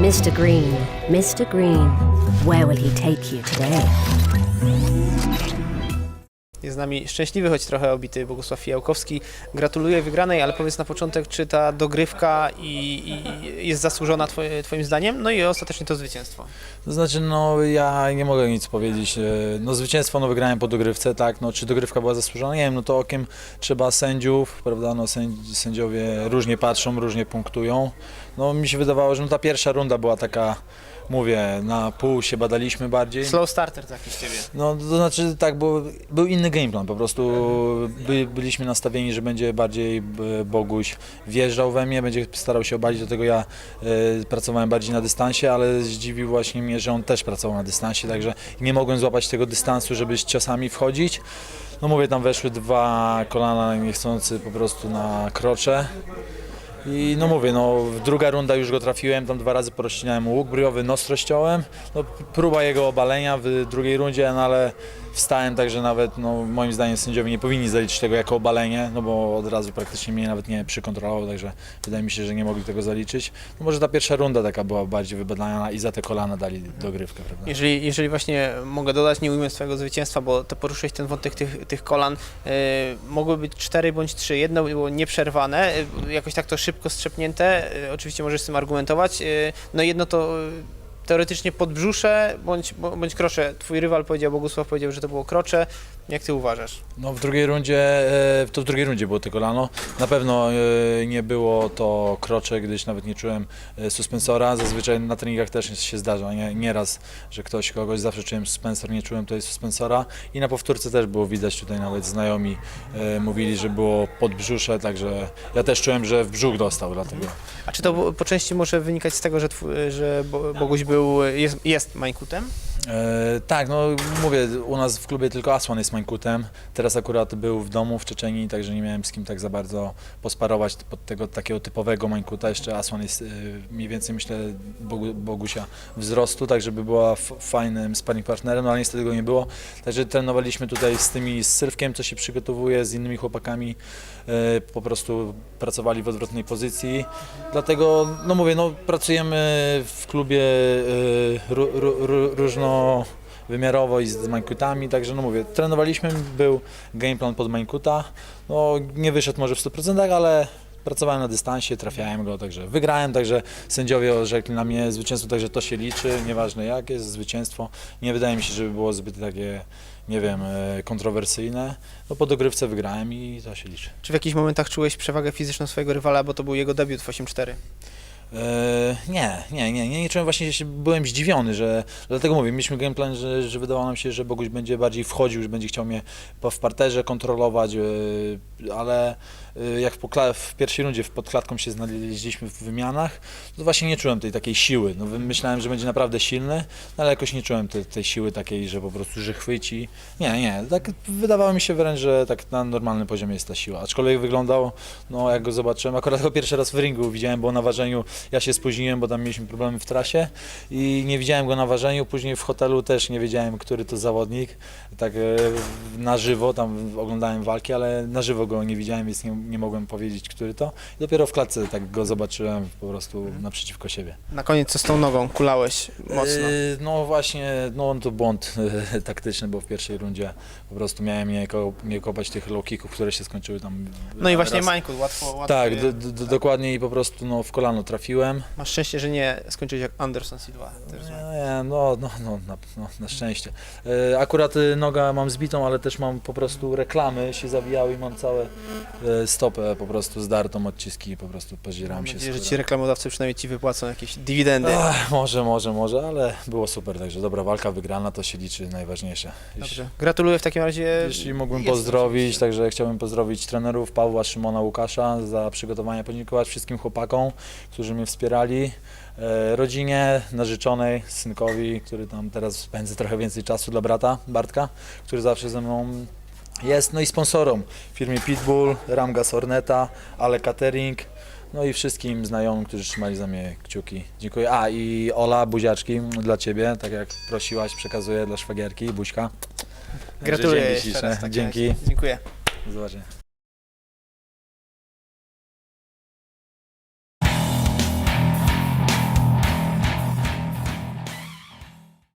Mr. Green, Mr. Green, where will he take you today? Jest z nami szczęśliwy, choć trochę obity Bogusław Fijałkowski. Gratuluję wygranej, ale powiedz na początek, czy ta dogrywka i, i jest zasłużona twoje, Twoim zdaniem? No i ostatecznie to zwycięstwo. To znaczy, no ja nie mogę nic powiedzieć. E, No zwycięstwo no wygrałem po dogrywce, tak, no czy dogrywka była zasłużona? Nie wiem, no to okiem trzeba sędziów, prawda, no sędzi- sędziowie różnie patrzą, różnie punktują. No mi się wydawało, że no ta pierwsza runda była taka, mówię, na pół się badaliśmy bardziej. Slow starter taki z Ciebie. No to znaczy tak, bo był inny gameplan, po prostu by, byliśmy nastawieni, że będzie bardziej b- Boguś wjeżdżał we mnie, będzie starał się obalić, do tego ja e, pracowałem bardziej na dystansie, ale zdziwił właśnie mnie, że on też pracował na dystansie, także nie mogłem złapać tego dystansu, żeby z ciosami wchodzić. No mówię, tam weszły dwa kolana niechcący po prostu na krocze. I no mówię, no druga runda już go trafiłem, tam dwa razy porozcinałem łuk bryjowy, nos rozciąłem. No, próba jego obalenia w drugiej rundzie, no ale wstałem tak, że nawet no, moim zdaniem sędziowie nie powinni zaliczyć tego jako obalenie, no bo od razu praktycznie mnie nawet nie przykontrolował, także wydaje mi się, że nie mogli tego zaliczyć. No może ta pierwsza runda taka była bardziej wybadana i za te kolana dali dogrywkę, prawda? Jeżeli, jeżeli właśnie mogę dodać, nie ujmę swojego zwycięstwa, bo to poruszyłeś ten wątek tych, tych kolan, yy, mogły być cztery bądź trzy. Jedno było nieprzerwane, yy, jakoś tak to szybko strzepnięte, yy, oczywiście możesz z tym argumentować. Yy, no jedno to yy, teoretycznie podbrzusze bądź, bądź krocze. Twój rywal powiedział, Bogusław powiedział, że to było krocze. Jak ty uważasz? No w drugiej rundzie, e, to w drugiej rundzie było to kolano. Na pewno e, nie było to krocze, gdyż nawet nie czułem e, suspensora. Zazwyczaj na treningach też się zdarza, nie, nieraz, że ktoś kogoś zawsze czułem suspensor, nie czułem tutaj suspensora. I na powtórce też było widać, tutaj nawet znajomi e, mówili, że było podbrzusze, także ja też czułem, że w brzuch dostał, dlatego. A czy to po- po części może wynikać z tego, że, twój, że Bo- Boguś był, jest, jest Mańkutem? E, tak, no mówię, u nas w klubie tylko Aswan jest mańkutem. Teraz akurat był w domu w Czeczeni, także nie miałem z kim tak za bardzo posparować pod tego takiego typowego mańkuta. Jeszcze Aswan jest e, mniej więcej, myślę, Bogu, Bogusia wzrostu, tak żeby była fajnym sparring partnerem, no ale niestety go nie było. Także trenowaliśmy tutaj z tymi, z Sylwkiem, co się przygotowuje, z innymi chłopakami. E, po prostu pracowali w odwrotnej pozycji. Dlatego, no mówię, no pracujemy w klubie e, ró, ró, ró, różnowymiarowo i z mańkutami, także no mówię, trenowaliśmy, był gameplan pod mańkuta, no nie wyszedł może w 100%, ale pracowałem na dystansie, trafiałem go, także wygrałem, także sędziowie orzekli na mnie zwycięstwo, także to się liczy, nieważne jak jest zwycięstwo. Nie wydaje mi się, żeby było zbyt takie, nie wiem, e, kontrowersyjne. No po dogrywce wygrałem i to się liczy. Czy w jakichś momentach czułeś przewagę fizyczną swojego rywala, bo to był jego debiut w 8-4? Eee, nie, nie, nie, nie, nie czułem właśnie, się, byłem zdziwiony, że dlatego mówię, mieliśmy gameplan, że, że wydawało nam się, że Boguś będzie bardziej wchodził, że będzie chciał mnie w parterze kontrolować, eee, ale eee, jak w, pierwszej rundzie pod klatką się znaleźliśmy w wymianach, to właśnie nie czułem tej takiej siły, no myślałem, że będzie naprawdę silny, no, ale jakoś nie czułem te, tej siły takiej, że po prostu, że chwyci, nie, nie, tak wydawało mi się wręcz, że tak na normalnym poziomie jest ta siła, aczkolwiek wyglądał, no jak go zobaczyłem, akurat go pierwszy raz w ringu widziałem, bo na ważeniu ja się spóźniłem, bo tam mieliśmy problemy w trasie i nie widziałem go na ważeniu. Później w hotelu też nie wiedziałem, który to zawodnik. Tak e, na żywo, tam oglądałem walki, ale na żywo go nie widziałem, więc nie, nie mogłem powiedzieć, który to. I dopiero w klatce tak go zobaczyłem po prostu naprzeciwko siebie. Na koniec co z tą nogą? Kulałeś mocno. E, No właśnie, no to błąd e, taktyczny, bo w pierwszej rundzie po prostu miałem nie, ko- nie kopać tych low kicków, które się skończyły tam. No i właśnie raz. Mańkut, łatwo, łatwo Tak, je- do, dokładnie i po prostu no, w kolano trafiłem. Masz szczęście, że nie skończyłeś jak Anderson Silva. Nie, no, no, no, na, no, na szczęście. E, akurat e, noga mam zbitą, ale też mam po prostu reklamy się zawijały i mam całe e, stopę po prostu zdartą, odciski po prostu pozdzieram Mam się. nadzieję, że skóra. ci reklamodawcy przynajmniej ci wypłacą jakieś dywidendy. Ach, może, może, może, ale było super, także dobra walka wygrana, to się liczy najważniejsze. Dobrze. Gratuluję w takim razie. jeśli mógłbym Jest pozdrowić, oczywiście. także chciałbym pozdrowić trenerów Pawła, Szymona, Łukasza za przygotowanie, podziękować wszystkim chłopakom, którzy mnie wspierali, e, rodzinie, narzeczonej, synkowi, który tam teraz spędza trochę więcej czasu dla brata Bartka, który zawsze ze mną jest, no i sponsorom firmie Pitbull, Ramgas Orneta, Ale Catering, no i wszystkim znajomym, którzy trzymali za mnie kciuki. Dziękuję. A i Ola, buziaczki dla Ciebie, tak jak prosiłaś, przekazuję dla szwagierki, buźka. Gratuluję jeszcze raz. w takim Dzięki. Dziękuję. Do zobaczenia.